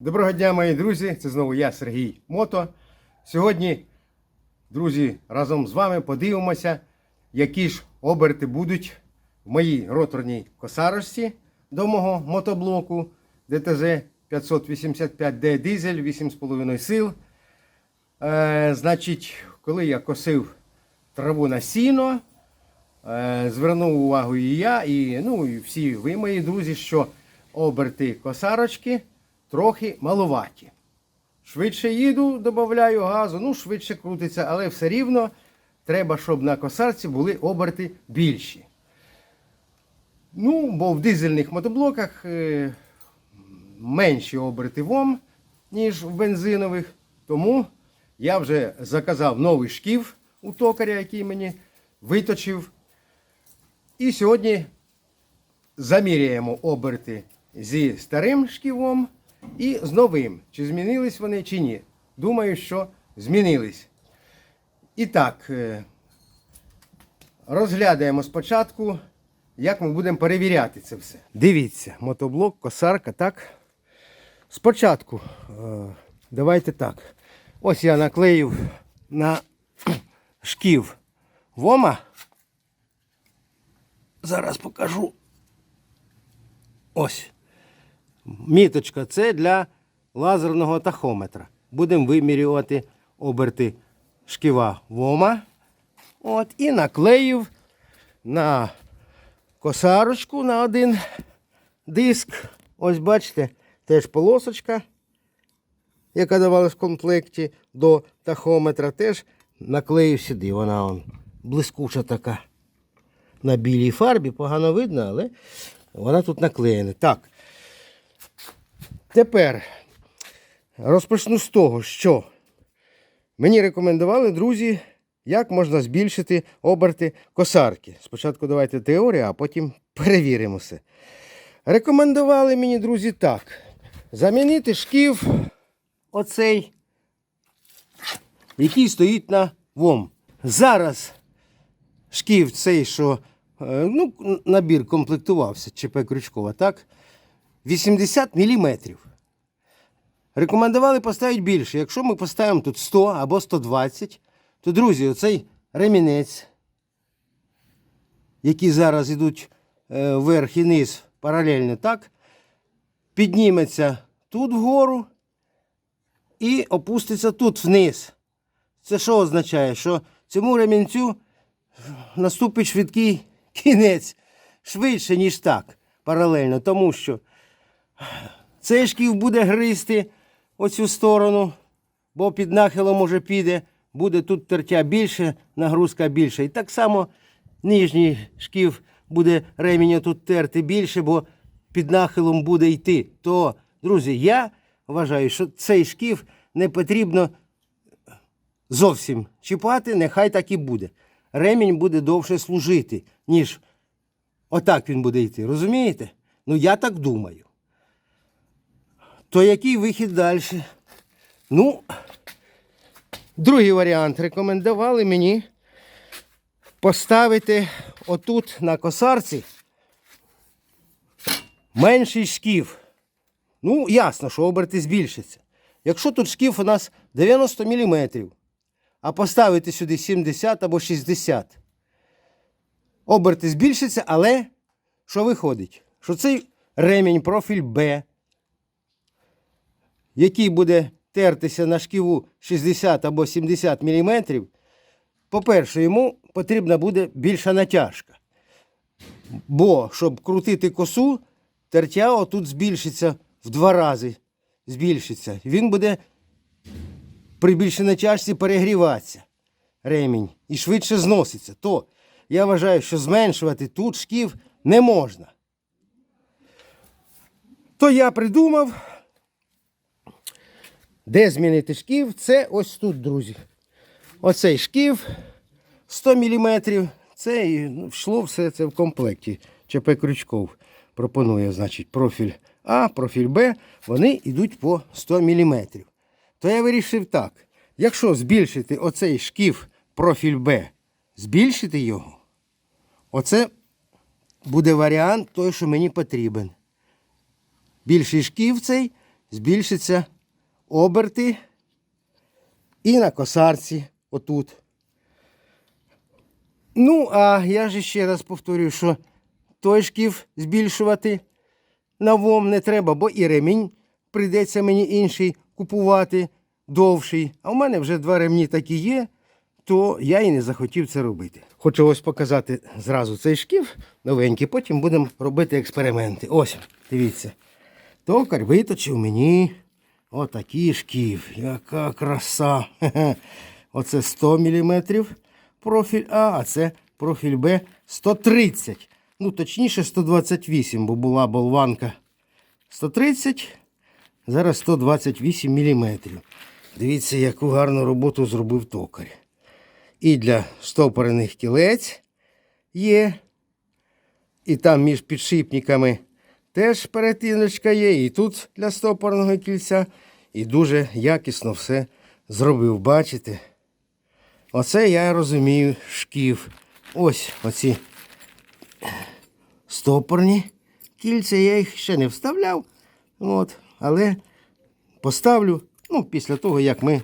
Доброго дня, мої друзі! Це знову я, Сергій Мото. Сьогодні, друзі, разом з вами подивимося, які ж оберти будуть в моїй роторній косарочці до мого мотоблоку ДТЗ 585D дизель 8,5 сил. Е, значить, коли я косив траву на сіно, е, звернув увагу і я, і, ну, і всі ви, мої друзі, що оберти косарочки трохи маловаті. Швидше їду, додаю газу, ну швидше крутиться, але все рівно треба, щоб на косарці були оберти більші. Ну, бо в дизельних мотоблоках е, менші оберти ВОМ, ніж в бензинових. Тому я вже заказав новий шків у токаря, який мені виточив. І сьогодні заміряємо оберти зі старим шківом і з новим. Чи змінились вони, чи ні. Думаю, що змінились. І так, е, розглядаємо спочатку, як ми будемо перевіряти це все. Дивіться, мотоблок, косарка, так? Спочатку, е, давайте так. Ось я наклеїв на шків вома. Зараз покажу. Ось. Міточка це для лазерного тахометра. Будемо вимірювати оберти шківа вома. От, і наклеїв на косарочку на один диск. Ось бачите, теж полосочка, яка давалась в комплекті до тахометра, теж наклеїв сюди. Вона он, блискуча така. На білій фарбі, погано видно, але вона тут наклеєна. Так. Тепер розпочну з того, що мені рекомендували друзі, як можна збільшити оберти косарки. Спочатку давайте теорію, а потім перевіримо все. Рекомендували мені, друзі, так. Замінити шків оцей, який стоїть на ВОМ. Зараз шків цей, що е, ну, набір комплектувався, ЧП Крючкова, так? 80 мм. Рекомендували поставити більше. Якщо ми поставимо тут 100 або 120, то, друзі, оцей ремінець, які зараз йдуть е, вверх і низ паралельно, так, підніметься тут вгору і опуститься тут вниз. Це що означає? Що цьому ремінцю наступить швидкий кінець швидше, ніж так, паралельно, тому що цей шків буде гризти оцю сторону, бо під нахилом уже піде, буде тут тертя більше, нагрузка більше. І так само нижній шків буде реміння тут терти більше, бо під нахилом буде йти. То, друзі, я вважаю, що цей шків не потрібно зовсім чіпати, нехай так і буде. Ремінь буде довше служити, ніж отак він буде йти. Розумієте? Ну я так думаю. То який вихід далі? Ну, другий варіант рекомендували мені поставити отут на косарці менший шків. Ну, ясно, що оберти збільшаться. Якщо тут шків у нас 90 мм, а поставити сюди 70 або 60, оберти збільшаться, але що виходить? Що цей ремінь профіль Б який буде тертися на шківу 60 або 70 мм, по-перше, йому потрібна буде більша натяжка. Бо, щоб крутити косу, тертя отут збільшиться в два рази. Збільшиться. Він буде при більшій натяжці перегріватися ремінь і швидше зноситься. То я вважаю, що зменшувати тут шків не можна. То я придумав. Де змінити шків? Це ось тут, друзі. Оцей шків 100 мм. Це і йшло все це в комплекті. ЧП Крючков пропонує, значить, профіль А, профіль Б. Вони йдуть по 100 мм. То я вирішив так. Якщо збільшити оцей шків профіль Б, збільшити його, оце буде варіант той, що мені потрібен. Більший шків цей збільшиться оберти і на косарці отут. Ну, а я ж ще раз повторюю, що той шкіф збільшувати новом не треба, бо і ремінь прийдеться мені інший купувати довший. А в мене вже два ремні такі є, то я і не захотів це робити. Хочу ось показати зразу цей шкіф новенький, потім будемо робити експерименти. Ось, дивіться. Токар виточив мені отакий шкіф. Яка краса. Оце 100 мм профіль А, а це профіль Б 130. Ну, точніше, 128, бо була болванка 130, зараз 128 мм. Дивіться, яку гарну роботу зробив токар. І для стопорених кілець є. І там між підшипниками теж перетиночка є. І тут для стопорного кільця. І дуже якісно все зробив. Бачите? Оце я розумію шкіф. Ось оці стопорні кільця. Я їх ще не вставляв. От, але поставлю ну, після того, як ми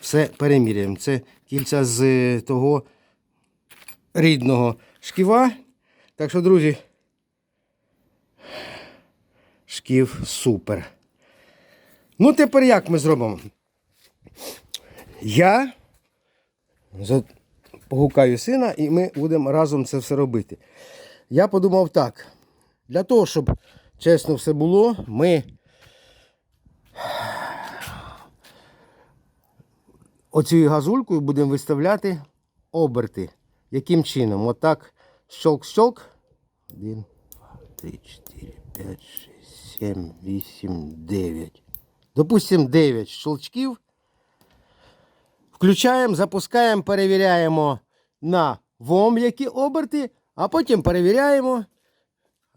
все переміряємо. Це кільця з е, того рідного шківа. Так що, друзі, шків супер. Ну, тепер як ми зробимо? Я погукаю сина, і ми будемо разом це все робити. Я подумав так. Для того, щоб чесно все було, ми оцією газулькою будемо виставляти оберти. Яким чином? Отак щолк-щолк. Один, три, чотири, п'ять, шість, сім, вісім, дев'ять. Допустимо, 9 щелчків. Включаємо, запускаємо, перевіряємо на ВОМ, які оберти, а потім перевіряємо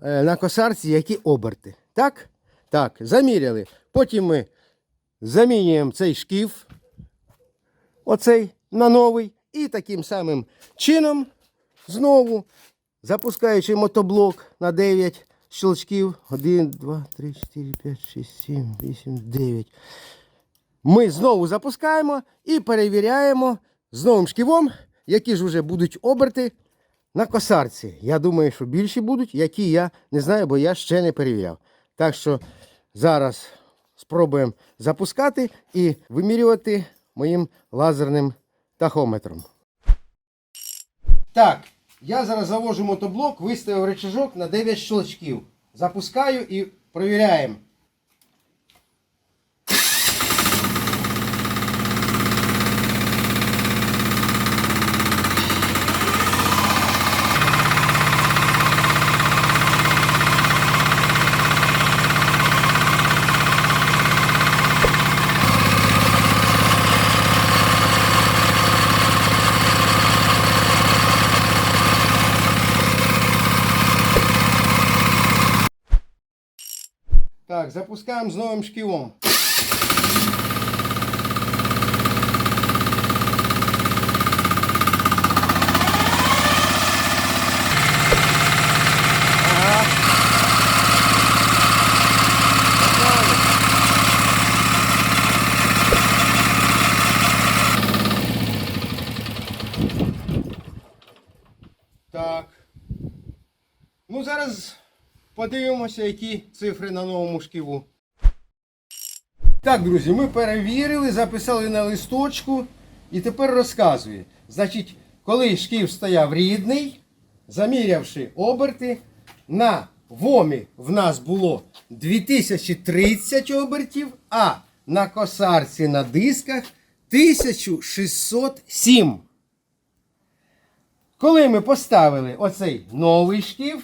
е, на косарці, які оберти. Так? Так, заміряли. Потім ми замінюємо цей шкіф, оцей на новий. І таким самим чином знову запускаючи мотоблок на 9 щелчків. 1, 2, 3, 4, 5, 6, 7, 8, 9. Ми знову запускаємо і перевіряємо з новим шківом, які ж вже будуть оберти на косарці. Я думаю, що більші будуть, які я не знаю, бо я ще не перевіряв. Так що зараз спробуємо запускати і вимірювати моїм лазерним тахометром. Так, я зараз завожу мотоблок, виставив рычажок на 9 щелчків. Запускаю і перевіряємо. Так, запускаємо з новим шківом. Ага. Погнали. Так. Ну, зараз подивимося, які цифри на новому шківу. Так, друзі, ми перевірили, записали на листочку і тепер розказую. Значить, коли шків стояв рідний, замірявши оберти, на вомі в нас було 2030 обертів, а на косарці на дисках 1607. Коли ми поставили оцей новий шкіф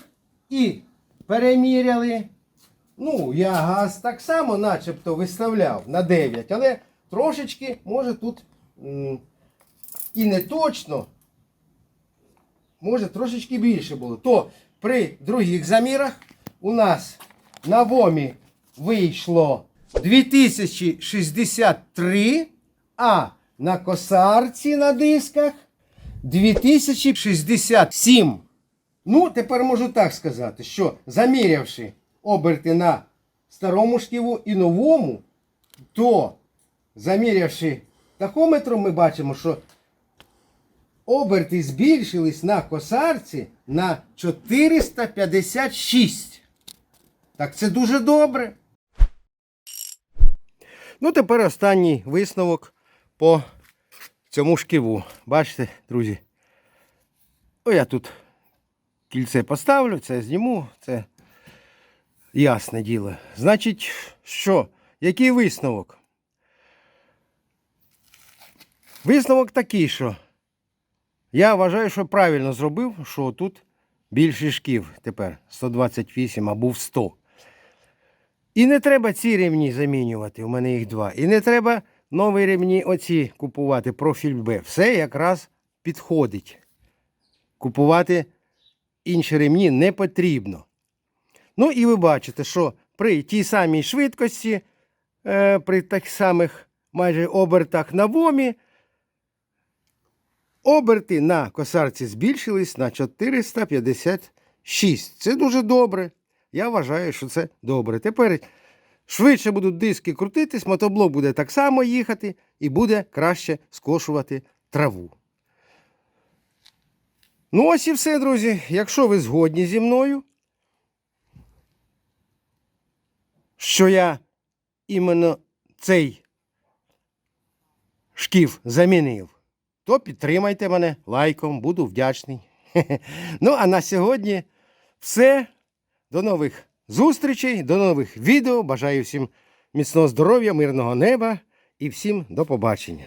і переміряли, ну, я газ так само начебто виставляв на 9, але трошечки, може тут і не точно, може трошечки більше було. То при других замірах у нас на ВОМі вийшло 2063, а на косарці на дисках 2067. Ну, тепер можу так сказати, що замірявши оберти на старому шківу і новому, то замірявши тахометром, ми бачимо, що оберти збільшились на косарці на 456. Так це дуже добре. Ну, тепер останній висновок по цьому шківу. Бачите, друзі? О, я тут кільце поставлю, це зніму, це ясне діло. Значить, що? Який висновок? Висновок такий, що я вважаю, що правильно зробив, що тут більше шків тепер 128 або в 100. І не треба ці ремні замінювати, у мене їх два. І не треба нові ремні оці купувати, профіль Б. Все якраз підходить. Купувати інші ремні не потрібно. Ну і ви бачите, що при тій самій швидкості, е, при тих самих майже обертах на вомі, оберти на косарці збільшились на 456. Це дуже добре. Я вважаю, що це добре. Тепер швидше будуть диски крутитись, мотоблок буде так само їхати і буде краще скошувати траву. Ну, ось і все, друзі. Якщо ви згодні зі мною, що я іменно цей шкіф замінив, то підтримайте мене лайком, буду вдячний. Ну, а на сьогодні все. До нових зустрічей, до нових відео. Бажаю всім міцного здоров'я, мирного неба і всім до побачення.